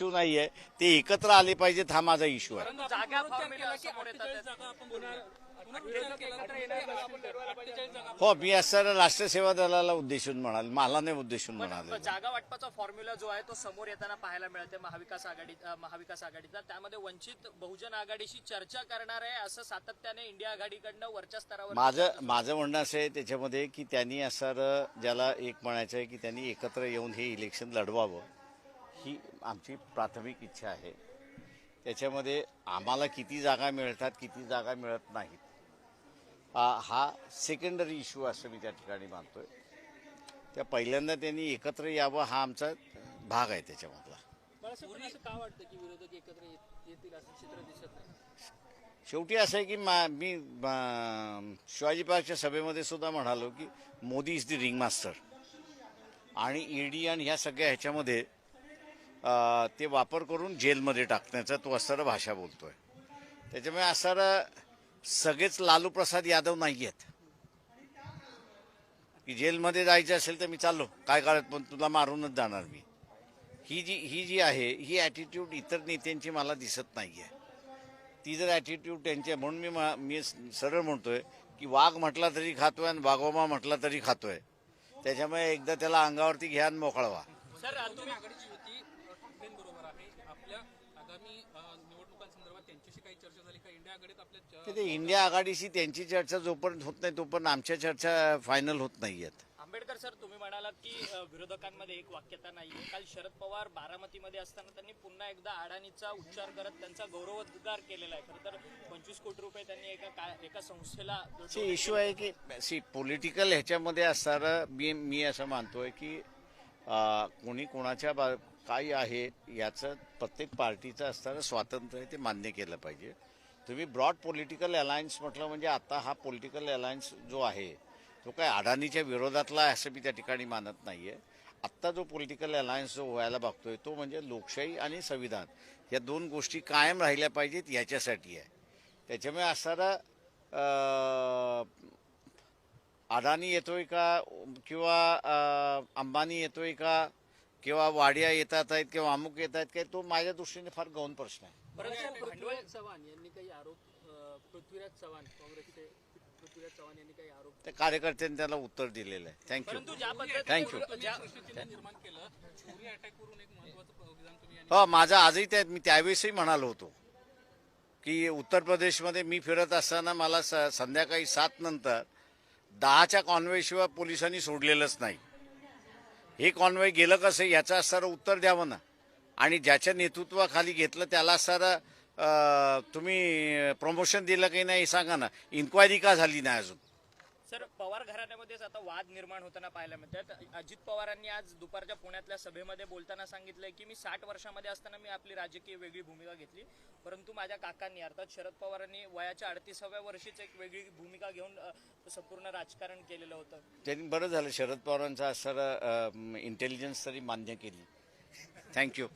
Issue नाहीये. ते एकत्र आले पाहिजेत हा माझा इश्यू आहे. जागा फॉर्म्युला समोर येतात. हो मी असं राष्ट्र सेवा दलाला उद्देशून म्हणाल मला नाही उद्देशून म्हणाले. जागा वाटपाचा फॉर्म्युला जो आहे तो समोर येताना पाहायला मिळते महाविकास आघाडी महाविकास आघाडीचा. त्यामध्ये वंचित बहुजन आघाडीशी चर्चा करणार आहे असं सातत्याने इंडिया आघाडीकडनं वरच्या स्तरावर माझं माझं म्हणणं असं आहे त्याच्यामध्ये की त्यांनी असं ज्याला एक म्हणायचं आहे की त्यांनी एकत्र येऊन हे इलेक्शन लढवावं. ही आमची प्राथमिक इच्छा आहे. त्याच्यामध्ये आम्हाला किती जागा मिळतात किती जागा मिळत नाहीत. हा सेकंडरी इश्यू असं मी त्या ठिकाणी मानतोय. त्या पहिल्यांदा त्यांनी एकत्र यावं हा आमचा भाग आहे त्याच्यामधला. शेवटी असं आहे की मा मी शिवाजी पार्कच्या सभेमध्ये सुद्धा म्हणालो की Modi is the ring master आणि ईडी आणि ह्या सगळ्या ह्याच्यामध्ये ते वापर करून जेलमध्ये टाकण्याचा तो असणारा भाषा बोलतोय. त्याच्यामुळे असणारा सगळेच लालू प्रसाद यादव नाही आहेत की जेलमध्ये जायचं असेल तर मी चाललो. काय काळात पण तुला मारूनच जाणार मी. ही जी ही जी आहे ही ॲटिट्यूड इतर नेत्यांची मला दिसत नाही आहे ती जर ॲटिट्यूड त्यांची म्हणून मी मा- मी सरळ म्हणतोय की वाघ म्हटला तरी खातोय आणि वाघोबा म्हटला तरी खातोय. त्याच्यामुळे एकदा त्याला अंगावरती घ्या आणि मोकळवा सर तुम्ही आघाडीची युती ठाकरेंबरोबर आहे आपल्या आगामी अ, निवडणुकांसंदर्भात त्यांच्याशी काही चर्चा झाली का? इंडिया आघाडीत आपल्या आघाडीशी त्यांची चर्चा जोपर्यंत होत नाही तोपर्यंत आमच्या चर्चा फायनल होत नाही आहेत आंबेडकर सर तुम्ही म्हणालात की विरोधकांमध्ये एक वाक्यता नाहीये. काल शरद पवार बारामतीमध्ये असताना त्यांनी पुन्हा एकदा अडाणीचा उच्चार करत त्यांचा गौरवोद्गार केलेला आहे. खरं तर पंचवीस कोटी रुपये त्यांनी एका का- एका संस्थेला इश्यू आहे की सी पॉलिटिकल ह्याच्यामध्ये असणारं मी मी असं मानतोय की कोणी कोणाच्या बा काय आहे याचं प्रत्येक पार्टीचं असणारं स्वातंत्र्य आहे ते मान्य केलं पाहिजे. तुम्ही ब्रॉड पॉलिटिकल अलायन्स म्हटलं म्हणजे आता हा पॉलिटिकल अलायन्स जो आहे तो काय अडाणीच्या विरोधातला आहे असं मी त्या ठिकाणी मानत नाही आहे आत्ता जो पॉलिटिकल अलायन्स जो व्हायला बघतोय तो म्हणजे लोकशाही आणि संविधान. या दोन गोष्टी कायम राहिल्या पाहिजेत याच्यासाठी आहे. त्याच्यामुळे असणारा अं, अडाणी येतोय का? किंवा अंबानी येतोय का? किंवा वाड्या येतात आहेत किंवा अमुक येत आहेत काय तो माझ्या दृष्टीने फार गौण प्रश्न आहे. परंतु भांडवल पृथ्वीराज चव्हाण यांनी काही आरोप अ, पृथ्वीराज चव्हाण काँग्रेसचे पृथ्वीराज चव्हाण यांनी काही आरोप त्या कार्यकर्त्यांनी त्याला उत्तर दिलेलं आहे. थँक्यू थँक्यू ज्या- परिस्थितीने निर्माण केलं चोरी अटॅक वरून एक महत्वाचं विधान तुम्ही यांनी हो माझा आजही त्या मी त्यावेळेसही म्हणालो होतो की उत्तर प्रदेशमध्ये मी फिरत असताना मला स संध्याकाळी सात नंतर दहाच्या कॉन्वेशिवाय पोलिसांनी सोडलेलंच नाही. हे कॉन्वे गेलं कसं याचं सर उत्तर द्यावं ना. आणि ज्याच्या नेतृत्वाखाली घेतलं त्याला सर तुम्ही प्रमोशन दिलं की नाही हे सांगा ना. इन्क्वायरी का झाली नाही अजून? सर पवार घराण्यामध्येच आता वाद निर्माण होताना पाहायला मिळतात. अजित पवारांनी आज दुपारच्या पुण्यातल्या सभेमध्ये बोलताना सांगितलंय की मी साठ वर्षामध्ये असताना मी आपली राजकीय वेगळी भूमिका घेतली. परंतु माझ्या काकांनी अर्थात शरद पवारांनी वयाच्या अडतीसाव्या वर्षीच एक वेगळी भूमिका घेऊन संपूर्ण राजकारण केलेलं होतं. त्यांनी बरं झालं. शरद पवारांचा सर इंटेलिजन्स तरी मान्य केली. थँक्यू